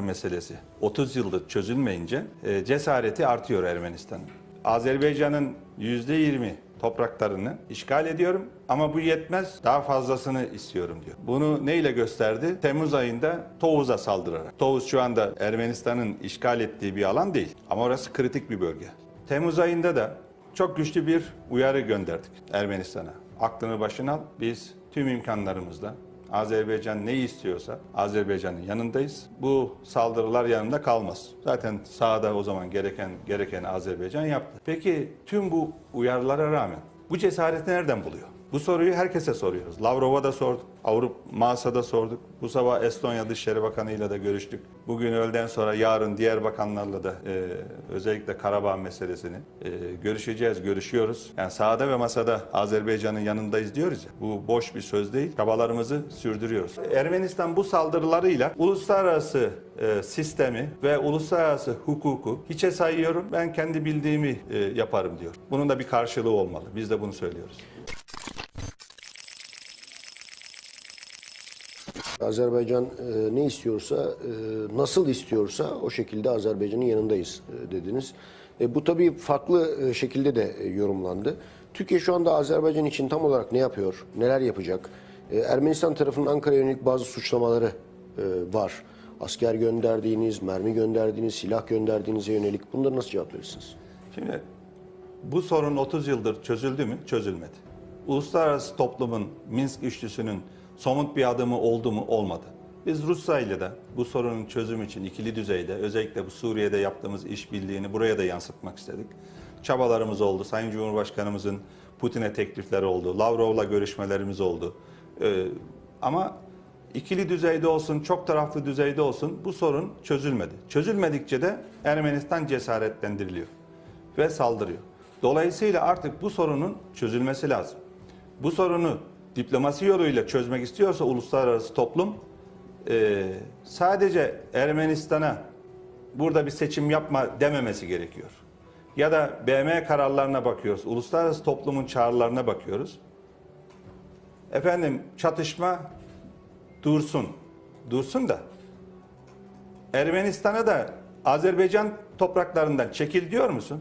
toprakları meselesi 30 yıldır çözülmeyince e, cesareti artıyor Ermenistan'ın. Azerbaycan'ın %20 topraklarını işgal ediyorum ama bu yetmez daha fazlasını istiyorum diyor. Bunu neyle gösterdi? Temmuz ayında Tovuz'a saldırarak. Tovuz şu anda Ermenistan'ın işgal ettiği bir alan değil ama orası kritik bir bölge. Temmuz ayında da çok güçlü bir uyarı gönderdik Ermenistan'a. Aklını başına al. Biz tüm imkanlarımızla Azerbaycan ne istiyorsa Azerbaycan'ın yanındayız. Bu saldırılar yanında kalmaz. Zaten sahada o zaman gereken gereken Azerbaycan yaptı. Peki tüm bu uyarılara rağmen bu cesareti nereden buluyor? Bu soruyu herkese soruyoruz. Lavrov'a da sorduk, Avrupa Masa'da sorduk. Bu sabah Estonya Dışişleri Bakanı ile de görüştük. Bugün öğleden sonra yarın diğer bakanlarla da e, özellikle Karabağ meselesini e, görüşeceğiz, görüşüyoruz. Yani sahada ve masada Azerbaycan'ın yanındayız diyoruz ya. Bu boş bir söz değil. Çabalarımızı sürdürüyoruz. Ermenistan bu saldırılarıyla uluslararası e, sistemi ve uluslararası hukuku hiçe sayıyorum. Ben kendi bildiğimi e, yaparım diyor. Bunun da bir karşılığı olmalı. Biz de bunu söylüyoruz. Azerbaycan e, ne istiyorsa, e, nasıl istiyorsa o şekilde Azerbaycan'ın yanındayız e, dediniz. E, bu tabii farklı e, şekilde de e, yorumlandı. Türkiye şu anda Azerbaycan için tam olarak ne yapıyor, neler yapacak? E, Ermenistan tarafının Ankara'ya yönelik bazı suçlamaları e, var. Asker gönderdiğiniz, mermi gönderdiğiniz, silah gönderdiğinize yönelik bunları nasıl cevap verirsiniz? Şimdi bu sorun 30 yıldır çözüldü mü? Çözülmedi. Uluslararası toplumun Minsk üçlüsünün somut bir adımı oldu mu? Olmadı. Biz Rusya ile de bu sorunun çözümü için ikili düzeyde özellikle bu Suriye'de yaptığımız işbirliğini buraya da yansıtmak istedik. Çabalarımız oldu. Sayın Cumhurbaşkanımızın Putin'e teklifleri oldu. Lavrov'la görüşmelerimiz oldu. Ee, ama ikili düzeyde olsun, çok taraflı düzeyde olsun bu sorun çözülmedi. Çözülmedikçe de Ermenistan cesaretlendiriliyor ve saldırıyor. Dolayısıyla artık bu sorunun çözülmesi lazım. Bu sorunu diplomasi yoluyla çözmek istiyorsa uluslararası toplum e, sadece Ermenistan'a burada bir seçim yapma dememesi gerekiyor. Ya da BM kararlarına bakıyoruz, uluslararası toplumun çağrılarına bakıyoruz. Efendim çatışma dursun, dursun da Ermenistan'a da Azerbaycan topraklarından çekil diyor musun?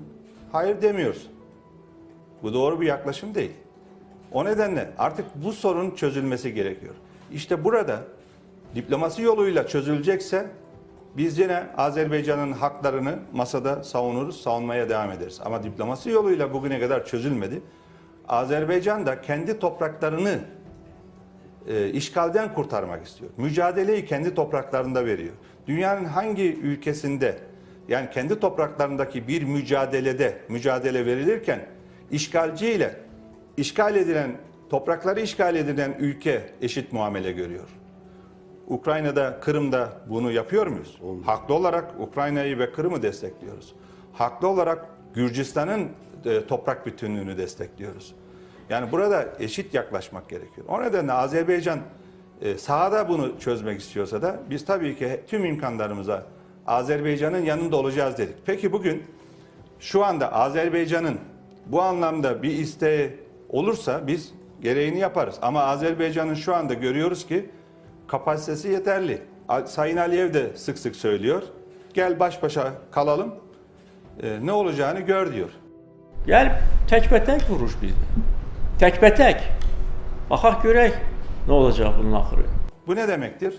Hayır demiyorsun. Bu doğru bir yaklaşım değil. O nedenle artık bu sorun çözülmesi gerekiyor. İşte burada diplomasi yoluyla çözülecekse biz yine Azerbaycan'ın haklarını masada savunuruz, savunmaya devam ederiz. Ama diplomasi yoluyla bugüne kadar çözülmedi. Azerbaycan da kendi topraklarını e, işgalden kurtarmak istiyor. Mücadeleyi kendi topraklarında veriyor. Dünyanın hangi ülkesinde yani kendi topraklarındaki bir mücadelede mücadele verilirken işgalciyle işgal edilen toprakları işgal edilen ülke eşit muamele görüyor. Ukrayna'da, Kırım'da bunu yapıyor muyuz? Haklı olarak Ukrayna'yı ve Kırım'ı destekliyoruz. Haklı olarak Gürcistan'ın e, toprak bütünlüğünü destekliyoruz. Yani burada eşit yaklaşmak gerekiyor. O nedenle Azerbaycan e, sahada bunu çözmek istiyorsa da biz tabii ki tüm imkanlarımıza Azerbaycan'ın yanında olacağız dedik. Peki bugün şu anda Azerbaycan'ın bu anlamda bir isteği olursa biz gereğini yaparız. Ama Azerbaycan'ın şu anda görüyoruz ki kapasitesi yeterli. Sayın Aliyev de sık sık söylüyor. Gel baş başa kalalım. e, ne olacağını gör diyor. Gəl təkbətək vuruş bizdə. Təkbətək. Baxaq görək nə olacaq bunun axırı. Bu ne demektir?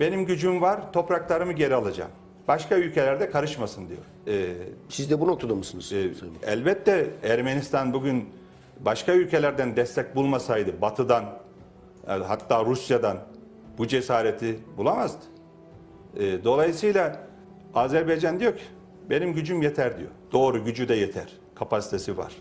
Benim gücüm var, topraklarımı geri alacağım. Başka ülkelerde karışmasın diyor. Ee, Siz de bu noktada mısınız? e, elbette Ermenistan bugün başka ülkelerden destek bulmasaydı, Batı'dan, hatta Rusya'dan bu cesareti bulamazdı. Ee, dolayısıyla Azerbaycan diyor ki, benim gücüm yeter diyor. Doğru, gücü de yeter, kapasitesi var.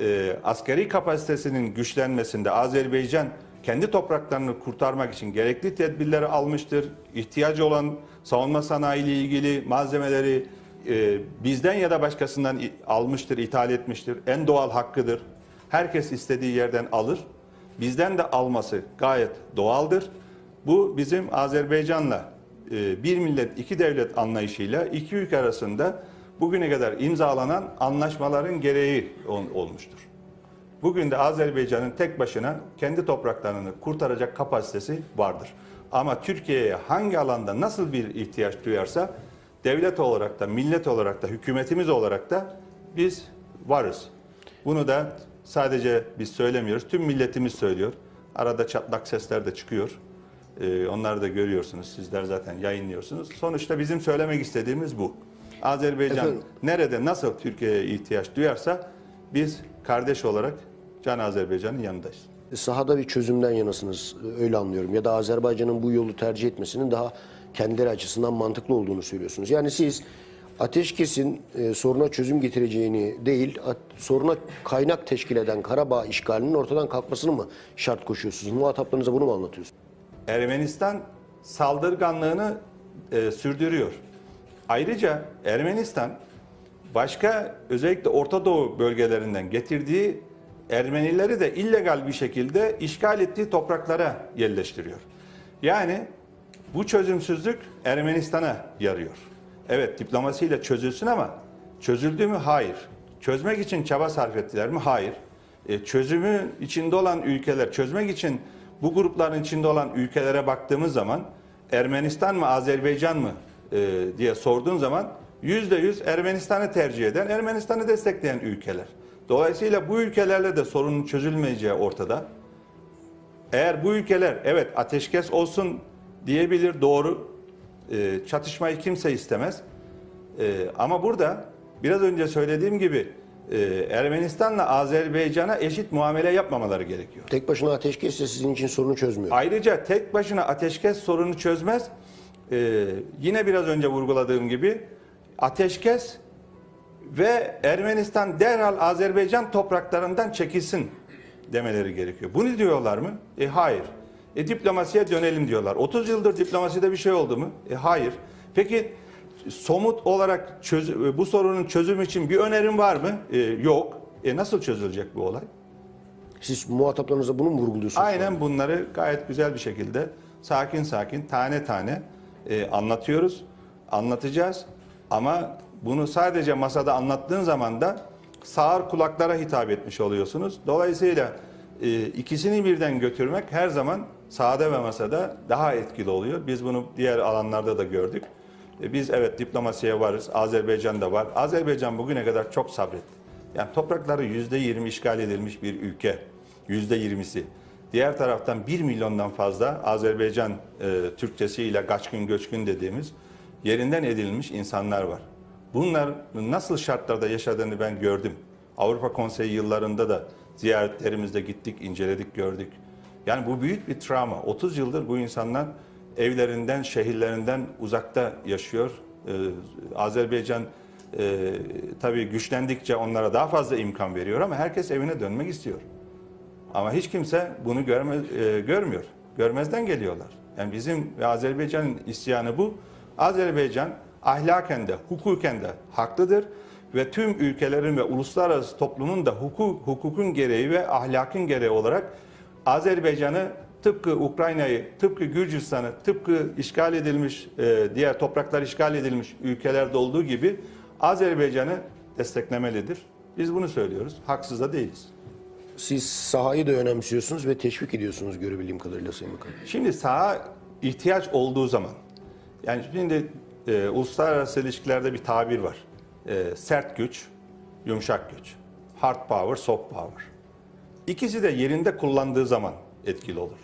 Ee, askeri kapasitesinin güçlenmesinde Azerbaycan kendi topraklarını kurtarmak için gerekli tedbirleri almıştır. İhtiyacı olan savunma sanayi ile ilgili malzemeleri e, bizden ya da başkasından almıştır, ithal etmiştir. En doğal hakkıdır. Herkes istediği yerden alır. Bizden de alması gayet doğaldır. Bu bizim Azerbaycan'la e, bir millet iki devlet anlayışıyla iki ülke arasında bugüne kadar imzalanan anlaşmaların gereği ol- olmuştur. Bugün de Azerbaycan'ın tek başına kendi topraklarını kurtaracak kapasitesi vardır. Ama Türkiye'ye hangi alanda nasıl bir ihtiyaç duyarsa devlet olarak da, millet olarak da, hükümetimiz olarak da biz varız. Bunu da sadece biz söylemiyoruz, tüm milletimiz söylüyor. Arada çatlak sesler de çıkıyor. Ee, onları da görüyorsunuz, sizler zaten yayınlıyorsunuz. Sonuçta bizim söylemek istediğimiz bu. Azerbaycan Efendim? nerede, nasıl Türkiye'ye ihtiyaç duyarsa biz kardeş olarak Can Azerbaycan'ın yanındayız. Sahada bir çözümden yanasınız öyle anlıyorum. Ya da Azerbaycan'ın bu yolu tercih etmesinin daha kendileri açısından mantıklı olduğunu söylüyorsunuz. Yani siz ateşkesin e, soruna çözüm getireceğini değil, at- soruna kaynak teşkil eden Karabağ işgalinin ortadan kalkmasını mı şart koşuyorsunuz? Muhataplarınıza bunu mu anlatıyorsunuz? Ermenistan saldırganlığını e, sürdürüyor. Ayrıca Ermenistan başka özellikle Orta Doğu bölgelerinden getirdiği Ermenileri de illegal bir şekilde işgal ettiği topraklara yerleştiriyor. Yani bu çözümsüzlük Ermenistan'a yarıyor. Evet diplomasiyle çözülsün ama çözüldü mü? Hayır. Çözmek için çaba sarf ettiler mi? Hayır. E, çözümü içinde olan ülkeler, çözmek için bu grupların içinde olan ülkelere baktığımız zaman Ermenistan mı, Azerbaycan mı e, diye sorduğun zaman yüzde yüz Ermenistan'ı tercih eden, Ermenistan'ı destekleyen ülkeler. Dolayısıyla bu ülkelerle de sorunun çözülmeyeceği ortada. Eğer bu ülkeler evet ateşkes olsun diyebilir doğru. E, çatışmayı kimse istemez. E, ama burada biraz önce söylediğim gibi e, Ermenistan'la Azerbaycan'a eşit muamele yapmamaları gerekiyor. Tek başına ateşkes de sizin için sorunu çözmüyor. Ayrıca tek başına ateşkes sorunu çözmez. E, yine biraz önce vurguladığım gibi ateşkes ve Ermenistan derhal Azerbaycan topraklarından çekilsin demeleri gerekiyor. Bunu diyorlar mı? E hayır. E diplomasiye dönelim diyorlar. 30 yıldır diplomaside bir şey oldu mu? E hayır. Peki somut olarak çöz- bu sorunun çözümü için bir önerim var mı? E, yok. E nasıl çözülecek bu olay? Siz muhataplarınıza bunu mu vurguluyorsunuz? Aynen bunları gayet güzel bir şekilde sakin sakin tane tane e, anlatıyoruz, anlatacağız. Ama bunu sadece masada anlattığın zaman da sağır kulaklara hitap etmiş oluyorsunuz. Dolayısıyla e, ikisini birden götürmek her zaman sahada ve masada daha etkili oluyor. Biz bunu diğer alanlarda da gördük. E, biz evet diplomasiye varız, Azerbaycan'da var. Azerbaycan bugüne kadar çok sabretti. Yani toprakları yüzde yirmi işgal edilmiş bir ülke. Yüzde yirmisi. Diğer taraftan 1 milyondan fazla Azerbaycan e, Türkçesiyle gaçkın göçkün dediğimiz yerinden edilmiş insanlar var. Bunlar nasıl şartlarda yaşadığını ben gördüm. Avrupa Konseyi yıllarında da ziyaretlerimizde gittik, inceledik, gördük. Yani bu büyük bir travma. 30 yıldır bu insanlar evlerinden, şehirlerinden uzakta yaşıyor. Ee, Azerbaycan e, tabii güçlendikçe onlara daha fazla imkan veriyor ama herkes evine dönmek istiyor. Ama hiç kimse bunu görme, e, görmüyor. Görmezden geliyorlar. Yani bizim ve Azerbaycan'ın isyanı bu. Azerbaycan ahlaken de hukuken de haklıdır ve tüm ülkelerin ve uluslararası toplumun da hukuk, hukukun gereği ve ahlakın gereği olarak Azerbaycan'ı tıpkı Ukrayna'yı, tıpkı Gürcistan'ı, tıpkı işgal edilmiş, e, diğer topraklar işgal edilmiş ülkelerde olduğu gibi Azerbaycan'ı desteklemelidir. Biz bunu söylüyoruz. Haksız da değiliz. Siz sahayı da önemsiyorsunuz ve teşvik ediyorsunuz görebildiğim kadarıyla Sayın Bakan. Şimdi saha ihtiyaç olduğu zaman, yani şimdi e, uluslararası ilişkilerde bir tabir var. E, sert güç, yumuşak güç. Hard power, soft power. İkisi de yerinde kullandığı zaman etkili olur.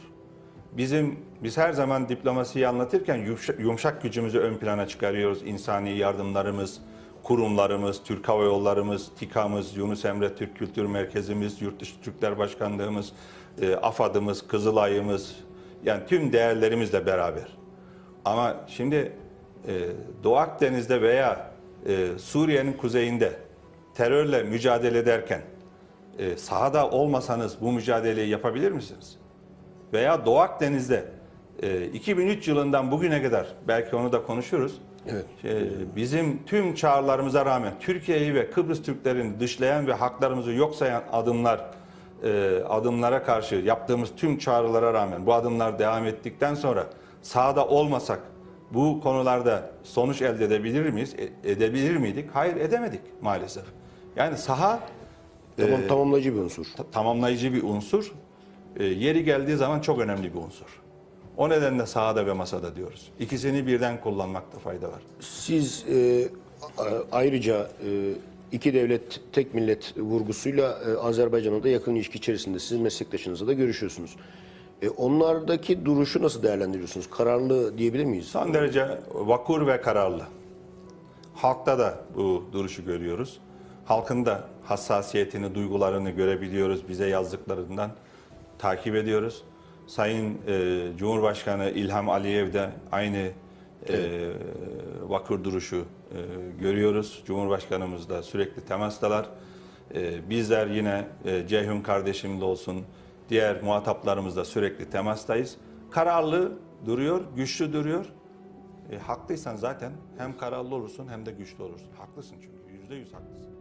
Bizim biz her zaman diplomasiyi anlatırken yumuşak, yumuşak gücümüzü ön plana çıkarıyoruz. İnsani yardımlarımız, kurumlarımız, Türk Hava Yollarımız, TİKA'mız, Yunus Emre Türk Kültür Merkezimiz, Yurtdışı Türkler Başkanlığımız, e, AFAD'ımız, Kızılay'ımız, yani tüm değerlerimizle beraber. Ama şimdi e, Doğu Akdeniz'de veya e, Suriye'nin kuzeyinde terörle mücadele ederken e, sahada olmasanız bu mücadeleyi yapabilir misiniz? Veya Doğu Akdeniz'de e, 2003 yılından bugüne kadar belki onu da konuşuruz. Evet. E, bizim tüm çağrılarımıza rağmen Türkiye'yi ve Kıbrıs Türklerini dışlayan ve haklarımızı yok sayan adımlar e, adımlara karşı yaptığımız tüm çağrılara rağmen bu adımlar devam ettikten sonra sahada olmasak bu konularda sonuç elde edebilir miyiz? E- edebilir miydik? Hayır edemedik maalesef. Yani saha Tamam, tamamlayıcı bir unsur. ta- tamamlayıcı bir unsur. E, yeri geldiği zaman çok önemli bir unsur. O nedenle sahada ve masada diyoruz. İkisini birden kullanmakta fayda var. Siz e, ayrıca e, iki devlet tek millet vurgusuyla e, Azerbaycan'la da yakın ilişki içerisinde sizin meslektaşınızla da görüşüyorsunuz. E, onlardaki duruşu nasıl değerlendiriyorsunuz? Kararlı diyebilir miyiz? Son derece vakur ve kararlı. Halkta da bu duruşu görüyoruz. Halkın da hassasiyetini, duygularını görebiliyoruz. Bize yazdıklarından takip ediyoruz. Sayın e, Cumhurbaşkanı İlham Aliyev de aynı e, vakur duruşu e, görüyoruz. Cumhurbaşkanımız da sürekli temastalar. E, bizler yine e, Ceyhun kardeşimle olsun, diğer muhataplarımızla sürekli temastayız. Kararlı duruyor, güçlü duruyor. E, haklıysan zaten hem kararlı olursun hem de güçlü olursun. Haklısın çünkü. Yüzde yüz haklısın.